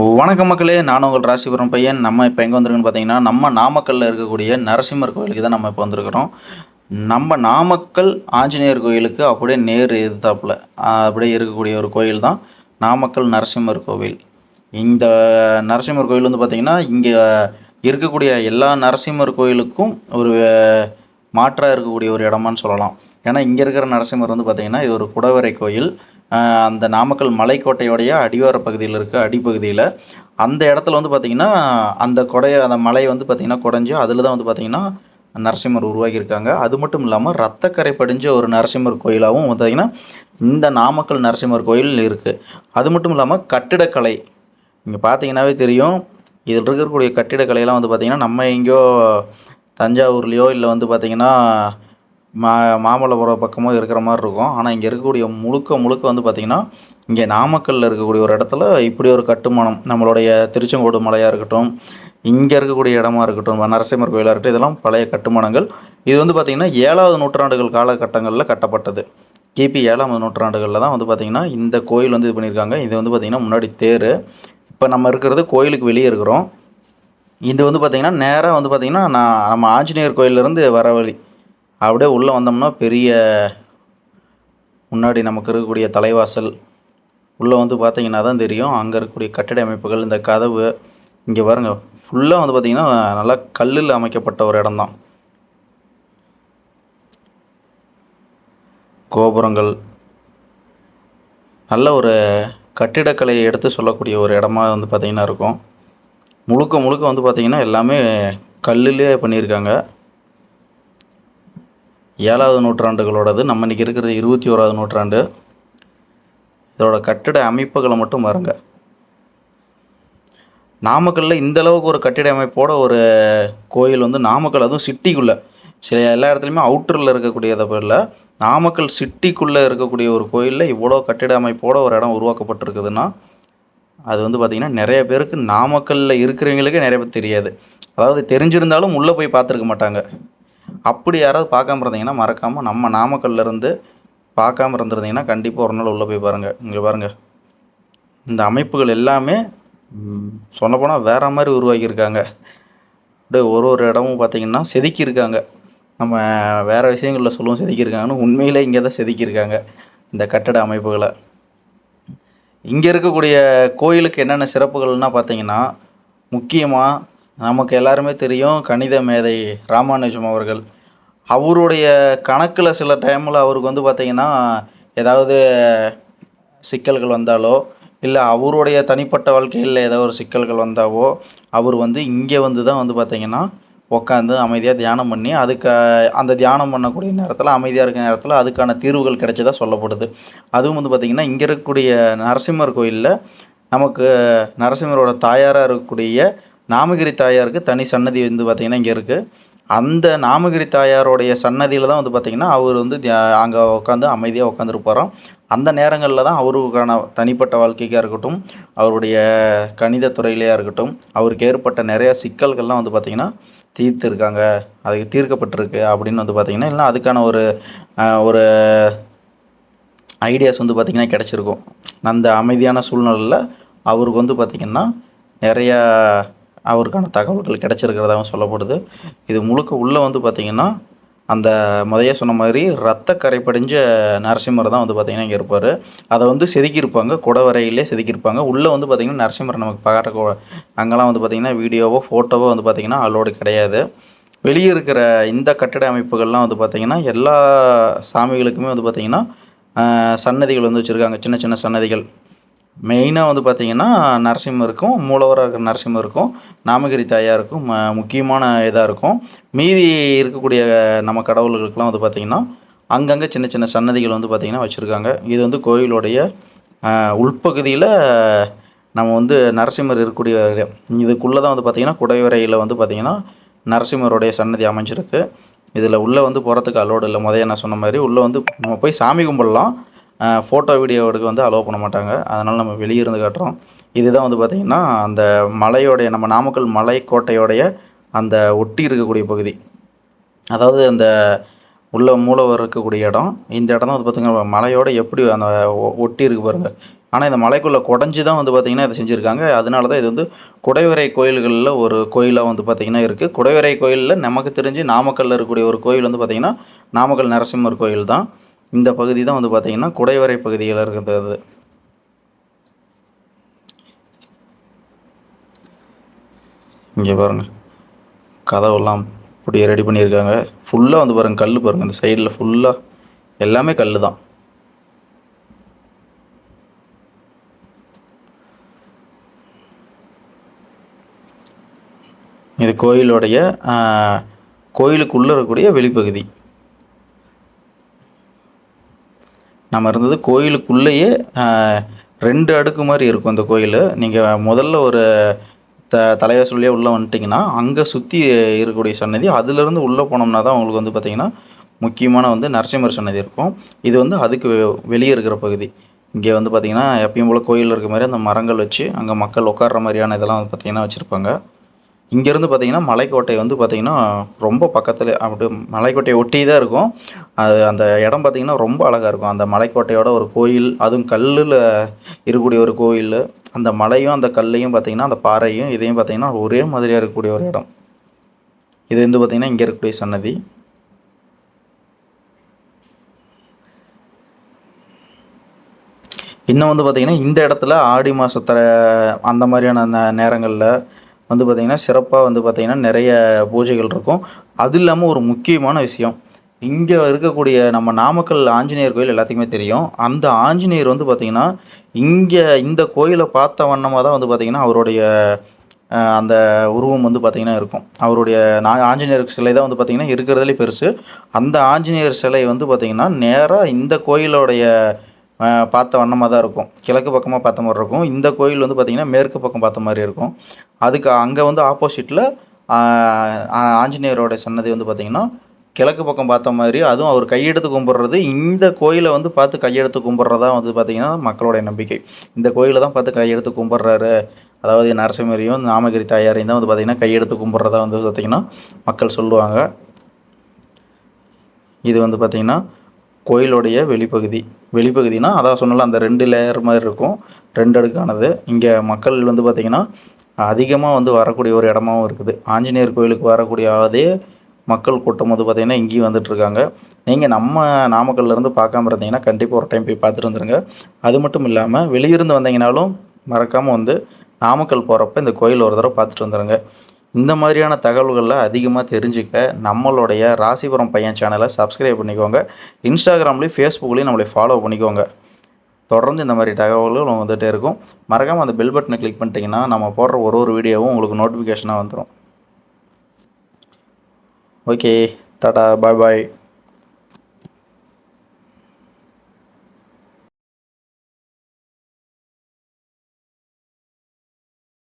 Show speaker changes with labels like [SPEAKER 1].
[SPEAKER 1] வணக்கம் மக்களே நான் உங்கள் ராசிபுரம் பையன். நம்ம இப்போ எங்கே வந்திருக்கோன்னு பார்த்தீங்கன்னா நம்ம நாமக்கல்லில் இருக்கக்கூடிய நரசிம்மர் கோயிலுக்கு தான் நம்ம இப்போ வந்திருக்கிறோம். நம்ம நாமக்கல் ஆஞ்சநேயர் கோயிலுக்கு அப்படியே நேர் எதிர்த்தாப்பில் அப்படியே இருக்கக்கூடிய ஒரு கோயில் தான் நாமக்கல் நரசிம்மர் கோவில். இந்த நரசிம்மர் கோயில் வந்து பார்த்திங்கன்னா இங்கே இருக்கக்கூடிய எல்லா நரசிம்மர் கோயிலுக்கும் ஒரு மாற்றாக இருக்கக்கூடிய ஒரு இடமான்னு சொல்லலாம். ஏன்னா இங்கே இருக்கிற நரசிம்மர் வந்து பார்த்திங்கன்னா இது ஒரு குடவரை கோயில். அந்த நாமக்கல் மலைக்கோட்டையோடைய அடிவார பகுதியில் இருக்க அடிப்பகுதியில் அந்த இடத்துல வந்து பார்த்திங்கன்னா அந்த கொடைய அந்த மலை வந்து பார்த்திங்கன்னா குடஞ்சி அதில் தான் வந்து பார்த்திங்கன்னா நரசிம்மர் உருவாக்கியிருக்காங்க அது மட்டும் இல்லாமல் ரத்தக்கரை படிஞ்ச ஒரு நரசிம்மர் கோயிலாகவும் பார்த்திங்கன்னா இந்த நாமக்கல் நரசிம்மர் கோயில் இருக்குது அது மட்டும் இல்லாமல் கட்டிடக்கலை. இங்கே பார்த்தீங்கன்னாவே தெரியும் இதில் இருக்கக்கூடிய கட்டிடக்கலையெல்லாம் வந்து பார்த்திங்கன்னா நம்ம எங்கேயோ தஞ்சாவூர்லேயோ இல்லை வந்து பார்த்திங்கன்னா மா மாமல்லபுரம் பக்கமோ இருக்கிற மாதிரி இருக்கும். ஆனால் இங்கே இருக்கக்கூடிய முழுக்க முழுக்க வந்து பார்த்திங்கன்னா இங்கே நாமக்கல்லில் இருக்கக்கூடிய ஒரு இடத்துல இப்படி ஒரு கட்டுமானம் நம்மளுடைய திருச்செங்கோடு மலையாக இருக்கட்டும் இங்கே இருக்கக்கூடிய இடமா இருக்கட்டும் நரசிம்மர் கோயிலாக இருக்கட்டும் இதெல்லாம் பழைய கட்டுமானங்கள். இது வந்து பார்த்திங்கன்னா ஏழாவது நூற்றாண்டுகள் காலகட்டங்களில் கட்டப்பட்டது. கிபி ஏழாவது நூற்றாண்டுகளில் தான் வந்து பார்த்திங்கன்னா இந்த கோயில் வந்து இது பண்ணியிருக்காங்க. இது வந்து பார்த்திங்கன்னா முன்னாடி தேர். இப்போ நம்ம இருக்கிறது கோயிலுக்கு வெளியே இருக்கிறோம். இது வந்து பார்த்திங்கன்னா நேராக வந்து பார்த்திங்கன்னா நான் நம்ம ஆஞ்சநேயர் கோயிலேருந்து வர வழி அப்படியே உள்ளே வந்தோம்னா பெரிய முன்னாடி நமக்கு இருக்கக்கூடிய தலைவாசல். உள்ளே வந்து பார்த்தீங்கன்னா தான் தெரியும். அங்கே இருக்கக்கூடிய கட்டிட அமைப்புகள் இந்த கதவு. இங்கே பாருங்க ஃபுல்லாக வந்து பார்த்திங்கன்னா நல்லா கல்லில் அமைக்கப்பட்ட ஒரு இடம்தான் கோபுரங்கள். நல்ல ஒரு கட்டிடக்கலையை எடுத்து சொல்லக்கூடிய ஒரு இடமா வந்து பார்த்திங்கன்னா இருக்கும். முழுக்க முழுக்க வந்து பார்த்திங்கன்னா எல்லாமே கல்லிலே பண்ணியிருக்காங்க. ஏழாவது நூற்றாண்டுகளோடது நம்ம இன்றைக்கி இருக்கிறது இருபத்தி ஓராவது நூற்றாண்டு. இதோட கட்டிட அமைப்புகளை மட்டும் வருங்க நாமக்கல்லில் இந்த அளவுக்கு ஒரு கட்டிட அமைப்போட ஒரு கோயில் வந்து நாமக்கல் அதுவும் சிட்டிக்குள்ளே. சில எல்லா இடத்துலையுமே அவுட்டரில் இருக்கக்கூடியதை பேரில் நாமக்கல் சிட்டிக்குள்ளே இருக்கக்கூடிய ஒரு கோயிலில் இவ்வளோ கட்டிட அமைப்போட ஒரு இடம் உருவாக்கப்பட்டிருக்குதுன்னா அது வந்து பார்த்திங்கன்னா நிறைய பேருக்கு நாமக்கல்லில் இருக்கிறவங்களுக்கே நிறைய பேர் தெரியாது. அதாவது தெரிஞ்சிருந்தாலும் உள்ளே போய் பார்த்துருக்க மாட்டாங்க. அப்படி யாராவது பார்க்காம இருந்தீங்கன்னா மறக்காமல் நம்ம நாமக்கல்ல இருந்து பார்க்காம இருந்திருந்தீங்கன்னா கண்டிப்பாக ஒரு நாள் உள்ளே போய் பாருங்கள் இங்கே பாருங்கள் இந்த அமைப்புகள் எல்லாமே சொல்லப்போனால் வேற மாதிரி உருவாக்கியிருக்காங்க. அப்படியே ஒரு ஒரு இடமும் பார்த்தீங்கன்னா செதுக்கியிருக்காங்க. நம்ம வேறு விஷயங்களில் சொல்லவும் செதுக்கியிருக்காங்கன்னு உண்மையிலே இங்கே தான் செதுக்கியிருக்காங்க இந்த கட்டட அமைப்புகளை. இங்கே இருக்கக்கூடிய கோயிலுக்கு என்னென்ன சிறப்புகள்னால் பார்த்தீங்கன்னா முக்கியமாக நமக்கு எல்லாருமே தெரியும் கணித மேதை ராமானுஜம் அவர்கள். அவருடைய கணக்கில் சில டைமில் அவருக்கு வந்து பார்த்திங்கன்னா ஏதாவது சிக்கல்கள் வந்தாலோ இல்லை அவருடைய தனிப்பட்ட வாழ்க்கையில் ஏதோ ஒரு சிக்கல்கள் வந்தாவோ அவர் வந்து இங்கே வந்து தான் வந்து பார்த்திங்கன்னா உட்காந்து அமைதியாக தியானம் பண்ணி அதுக்கு அந்த தியானம் பண்ணக்கூடிய நேரத்தில் அமைதியாக இருக்கிற நேரத்தில் அதுக்கான தீர்வுகள் கிடைச்சதாக சொல்லப்படுது. அதுவும் வந்து பார்த்திங்கன்னா இங்கே இருக்கக்கூடிய நரசிம்மர் கோயிலில் நமக்கு நரசிம்மரோட தாயாராக இருக்கக்கூடிய நாமகிரி தாயாருக்கு தனி சன்னதி வந்து பார்த்திங்கன்னா இங்கே இருக்குது அந்த நாமகிரி தாயாருடைய சன்னதியில் தான் வந்து பார்த்திங்கன்னா அவர் வந்து அங்கே உட்காந்து அமைதியாக உட்காந்துருப்பாராம் அந்த நேரங்களில் தான் அவருக்கான தனிப்பட்ட வாழ்க்கைக்காக இருக்கட்டும் அவருடைய கணித துறையிலையாக இருக்கட்டும் அவருக்கு ஏற்பட்ட நிறைய சிக்கல்கள்லாம் வந்து பார்த்திங்கன்னா தீர்த்துருக்காங்க. அதுக்கு தீர்க்கப்பட்டிருக்கு அப்படின்னு வந்து பார்த்திங்கன்னா இல்லை அதுக்கான ஒரு ஒரு ஐடியாஸ் வந்து பார்த்திங்கன்னா கிடச்சிருக்கும். அந்த அமைதியான சூழ்நிலையில் அவருக்கு வந்து பார்த்திங்கன்னா நிறையா அவருக்கான தகவல்கள் கிடச்சிருக்கிறதாகவும் சொல்லப்படுது. இது முழுக்க உள்ளே வந்து பார்த்திங்கன்னா அந்த முதைய சொன்ன மாதிரி ரத்த கரை படிஞ்ச நரசிம்மர் தான் வந்து பார்த்திங்கன்னா இங்கே இருப்பார். அதை வந்து செதுக்கியிருப்பாங்க குடவரையிலே செதுக்கியிருப்பாங்க. உள்ளே வந்து பார்த்திங்கன்னா நரசிம்மர் நமக்கு பார்க்க அங்கெல்லாம் வந்து பார்த்திங்கன்னா வீடியோவோ ஃபோட்டோவோ வந்து பார்த்திங்கன்னா அலோடு கிடையாது. வெளியே இருக்கிற இந்த கட்டிட அமைப்புகள்லாம் வந்து பார்த்திங்கன்னா எல்லா சாமிகளுக்குமே வந்து பார்த்திங்கன்னா சன்னதிகள் வந்து வச்சுருக்காங்க. சின்ன சின்ன சன்னதிகள். மெயினாக வந்து பார்த்திங்கன்னா நரசிம்மருக்கும் மூலவராக இருக்கிற நரசிம்மருக்கும் நாமகிரி தாயாருக்கும் இருக்கும் முக்கியமான இதாக இருக்கும். மீதி இருக்கக்கூடிய நம்ம கடவுள்களுக்கெல்லாம் வந்து பார்த்திங்கன்னா அங்கங்கே சின்ன சின்ன சன்னதிகள் வந்து பார்த்திங்கன்னா வச்சுருக்காங்க. இது வந்து கோயிலுடைய உள்பகுதியில் நம்ம வந்து நரசிம்மர் இருக்கக்கூடிய இதுக்குள்ளே தான் வந்து பார்த்திங்கன்னா குடைவரையில் வந்து பார்த்திங்கன்னா நரசிம்மருடைய சன்னதி அமைஞ்சிருக்கு. இதில் உள்ளே வந்து போகிறதுக்கு அலோடு இல்லை. முதல்ல நான் சொன்ன மாதிரி உள்ளே வந்து நம்ம போய் சாமி கும்பிடலாம். ஃபோட்டோ வீடியோ எடுக்க வந்து அலோவ் பண்ண மாட்டாங்க. அதனால் நம்ம வெளியே இருந்து காட்டுறோம். இதுதான் வந்து பார்த்திங்கன்னா அந்த மலையோடைய நம்ம நாமக்கல் மலைக்கோட்டையோடைய அந்த ஒட்டி இருக்கக்கூடிய பகுதி. அதாவது அந்த உள்ள மூலவர் இருக்கக்கூடிய இடம். இந்த இடம் தான் வந்து பார்த்திங்கன்னா மலையோட எப்படி அந்த ஒ- ஒட்டி இருக்கு பாருங்கள் ஆனால் இந்த மலைக்குள்ளே குடஞ்சி தான் வந்து பார்த்திங்கன்னா இதை செஞ்சுருக்காங்க. அதனால தான் இது வந்து குடைவரை கோயில்களில் ஒரு கோயிலாக வந்து பார்த்திங்கன்னா இருக்குது குடைவரை கோயிலில் நமக்கு தெரிஞ்சு நாமக்கல்லில் இருக்கக்கூடிய ஒரு கோயில் வந்து பார்த்திங்கன்னா நாமக்கல் நரசிம்மர் கோயில் தான் இந்த பகுதி தான் வந்து பார்த்திங்கன்னா குடைவரை பகுதியில் இருக்கிறது. இங்கே பாருங்கள் கதவெல்லாம் இப்படி ரெடி பண்ணியிருக்காங்க. ஃபுல்லாக வந்து பாருங்கள் கல் பாருங்கள் இந்த சைடில் ஃபுல்லாக எல்லாமே கல் தான். இது கோயிலுடைய கோயிலுக்குள்ளே இருக்கக்கூடிய வெளிப்பகுதி. நம்ம இருந்தது கோயிலுக்குள்ளேயே ரெண்டு அடுக்கு மாதிரி இருக்கும் இந்த கோயில். நீங்கள் முதல்ல ஒரு த தலைவாசல் உள்ளே வந்துட்டிங்கன்னா அங்கே சுற்றி இருக்கக்கூடிய சன்னதி அதுலேருந்து உள்ளே போனோம்னா தான் உங்களுக்கு வந்து பார்த்திங்கன்னா முக்கியமான வந்து நரசிம்மர் சன்னதி இருக்கும். இது வந்து அதுக்கு வெ- வெளியே இருக்கிற பகுதி. இங்கே வந்து பார்த்திங்கன்னா எப்பயும் போல் கோயிலில் இருக்க மாதிரி அந்த மரங்கள் வச்சு அங்கே மக்கள் உட்கார்ற மாதிரியான இதெல்லாம் வந்து பார்த்திங்கன்னா வச்சுருப்பாங்க. இங்கேருந்து பார்த்திங்கன்னா மலைக்கோட்டை வந்து பார்த்திங்கன்னா ரொம்ப பக்கத்தில் அப்படி மலைக்கோட்டையை ஒட்டி தான் இருக்கும். அது அந்த இடம் பார்த்திங்கன்னா ரொம்ப அழகாக இருக்கும். அந்த மலைக்கோட்டையோட ஒரு கோயில் அதுவும் கல்லில் இருக்கக்கூடிய ஒரு கோயில். அந்த மலையும் அந்த கல்லையும் பார்த்திங்கன்னா அந்த பாறையும் இதையும் பார்த்திங்கன்னா ஒரே மாதிரியாக இருக்கக்கூடிய ஒரு இடம். இது வந்து பார்த்திங்கன்னா இங்கே இருக்கக்கூடிய சன்னதி. இன்னும் வந்து பார்த்திங்கன்னா இந்த இடத்துல ஆடி மாதத்தில் அந்த மாதிரியான நே- நேரங்களில் வந்து பார்த்திங்கன்னா சிறப்பாக வந்து பார்த்திங்கன்னா நிறைய பூஜைகள் இருக்கும். அது இல்லாமல் ஒரு முக்கியமான விஷயம். இங்கே இருக்கக்கூடிய நம்ம நாமக்கல் ஆஞ்சநேயர் கோயில் எல்லாத்துக்குமே தெரியும். அந்த ஆஞ்சநேயர் வந்து பார்த்திங்கன்னா இங்கே இந்த கோயிலை பார்த்த வண்ணமாக தான் வந்து பார்த்திங்கன்னா அவருடைய அந்த உருவம் வந்து பார்த்திங்கன்னா இருக்கும். அவருடைய நான் ஆஞ்சநேயர் சிலை தான் வந்து பார்த்திங்கன்னா இருக்கிறதுலே பெருசு. அந்த ஆஞ்சநேயர் சிலை வந்து பார்த்திங்கன்னா நேராக இந்த கோயிலோடைய பார்த்த வண்ணமாக தான் இருக்கும். கிழக்கு பக்கமாக பார்த்த மாதிரி இருக்கும். இந்த கோயில் வந்து பார்த்திங்கன்னா மேற்கு பக்கம் பார்த்த மாதிரி இருக்கும். அதுக்கு அங்கே வந்து ஆப்போசிட்டில் ஆஞ்சநேயரோட சன்னதி வந்து பார்த்திங்கன்னா கிழக்கு பக்கம் பார்த்த மாதிரி அதுவும் அவர் கையெடுத்து கும்பிட்றது இந்த கோயிலை வந்து பார்த்து கையெடுத்து கும்பிட்றதா வந்து பார்த்திங்கன்னா மக்களுடைய நம்பிக்கை. இந்த கோயிலை தான் பார்த்து கையெடுத்து கும்பிட்றாரு. அதாவது நரசிம்மரையும் நாமகிரி தாயாரையும் தான் வந்து பார்த்திங்கன்னா கையெடுத்து கும்பிட்றதா வந்து பார்த்திங்கன்னா மக்கள் சொல்லுவாங்க. இது வந்து பார்த்திங்கன்னா கோயிலுடைய வெளிப்பகுதி. வெளிப்பகுதினா அதான் சொன்னல அந்த ரெண்டு லேயர் மாதிரி இருக்கும். ரெண்டு அடுக்கானது. இங்கே மக்கள் வந்து பார்த்திங்கன்னா அதிகமாக வந்து வரக்கூடிய ஒரு இடமாவும் இருக்குது. ஆஞ்சநேயர் கோயிலுக்கு வரக்கூடிய அதே மக்கள் கூட்டம் வந்து பார்த்திங்கன்னா இங்கேயும் வந்துட்டுருக்காங்க நீங்கள் நம்ம நாமக்கல்லேருந்து பார்க்காம இருந்தீங்கன்னா கண்டிப்பாக ஒரு டைம் போய் பார்த்துட்டு வந்துருங்க. அது மட்டும் இல்லாமல் வெளியிருந்து வந்தீங்கனாலும் மறக்காமல் வந்து நாமக்கல் போகிறப்ப இந்த கோயில் ஒரு தடவை பார்த்துட்டு வந்துடுங்க இந்த மாதிரியான தகவல்களை அதிகமாக தெரிஞ்சுக்க நம்மளுடைய ராசிபுரம் பையன் சேனலை சப்ஸ்கிரைப் பண்ணிக்கோங்க. இன்ஸ்டாகிராம்லேயும் ஃபேஸ்புக்லேயும் நம்மளை ஃபாலோ பண்ணிக்கோங்க. தொடர்ந்து இந்த மாதிரி தகவல்கள் வந்துகிட்டே இருக்கும். மறக்காமல் அந்த பெல் பட்டனை கிளிக் பண்ணிட்டீங்கன்னா நம்ம போடுற ஒரு ஒரு வீடியோவும் உங்களுக்கு நோட்டிஃபிகேஷனாக வந்துடும் ஓகே டாடா பாய் பாய்